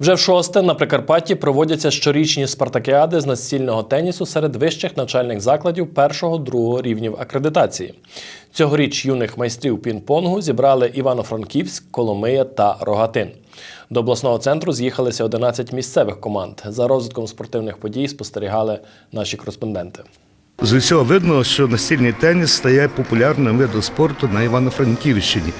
Вже в шосте на Прикарпатті проводяться щорічні спартакіади з настільного тенісу серед вищих навчальних закладів першого-другого рівнів акредитації. Цьогоріч юних майстрів пінг-понгу зібрали Івано-Франківськ, Коломия та Рогатин. До обласного центру з'їхалися 11 місцевих команд. За розвитком спортивних подій спостерігали наші кореспонденти. З усього видно, що настільний теніс стає популярним видом спорту на Івано-Франківщині.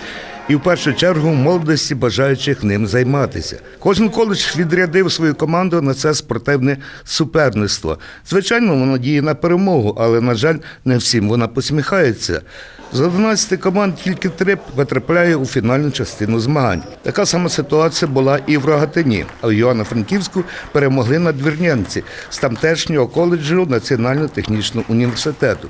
І в першу чергу молодості бажаючих ним займатися. Кожен коледж відрядив свою команду на це спортивне суперництво. Звичайно, воно діє на перемогу, але, на жаль, не всім вона посміхається. З 11 команд тільки три потрапляє у фінальну частину змагань. Така сама ситуація була і в Рогатині, а в Івано-Франківську перемогли надвірнянці з тамтешнього коледжу Національно-технічного університету.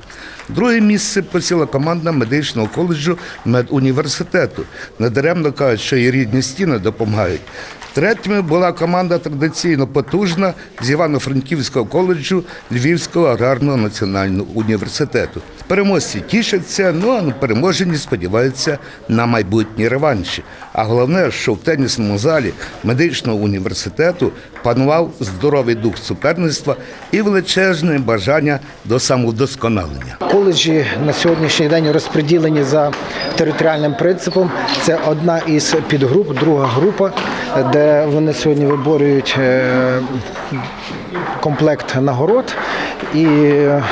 Друге місце посіла команда медичного коледжу медуніверситету. Недаремно кажуть, що і рідні стіни допомагають. Третьою була команда традиційно потужна з Івано-Франківського коледжу Львівського аграрного національного університету. Переможці тішаться, ну а переможені сподіваються на майбутні реванші. А головне, що в тенісному залі медичного університету панував здоровий дух суперництва і величезне бажання до самовдосконалення. Коледжі на сьогоднішній день розподілені за територіальним принципом. Це одна із підгруп, друга група, де вони сьогодні виборюють е, комплект нагород. І е,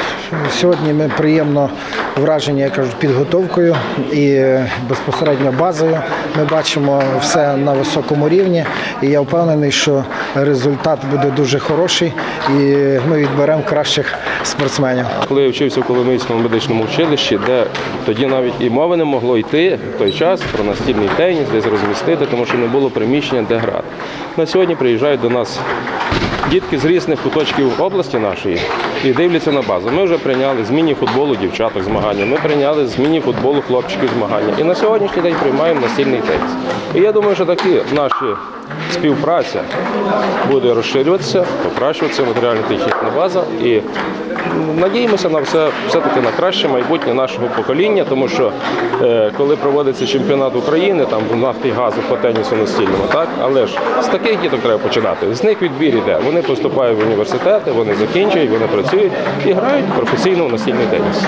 сьогодні ми приємно вражені, я кажу, підготовкою і безпосередньо базою. Ми бачимо все на високому рівні, і я впевнений, що результат буде дуже хороший, і ми відберемо кращих спортсменів. Коли я вчився в Коломийському медичному училищі, де тоді навіть і мови не могло йти в той час про настільний теніс, десь розмістити, тому що не було приміщення, де грати. На сьогодні приїжджають до нас дітки з різних куточків області нашої і дивляться на базу. Ми вже прийняли з міні-футболу дівчаток змагання, ми прийняли з міні-футболу хлопчиків змагання. І на сьогоднішній день приймаємо настільний теніс. І я думаю, що такі наші співпраця буде розширюватися, покращуватися матеріально-технічна база і надіємося на все, все-таки на краще майбутнє нашого покоління, тому що е, коли проводиться чемпіонат України, там в нафті газу по тенісу настільному, так але ж з таких діток треба починати. З них відбір іде. Вони поступають в університети, вони закінчують, вони працюють і грають професійно в настільний теніс.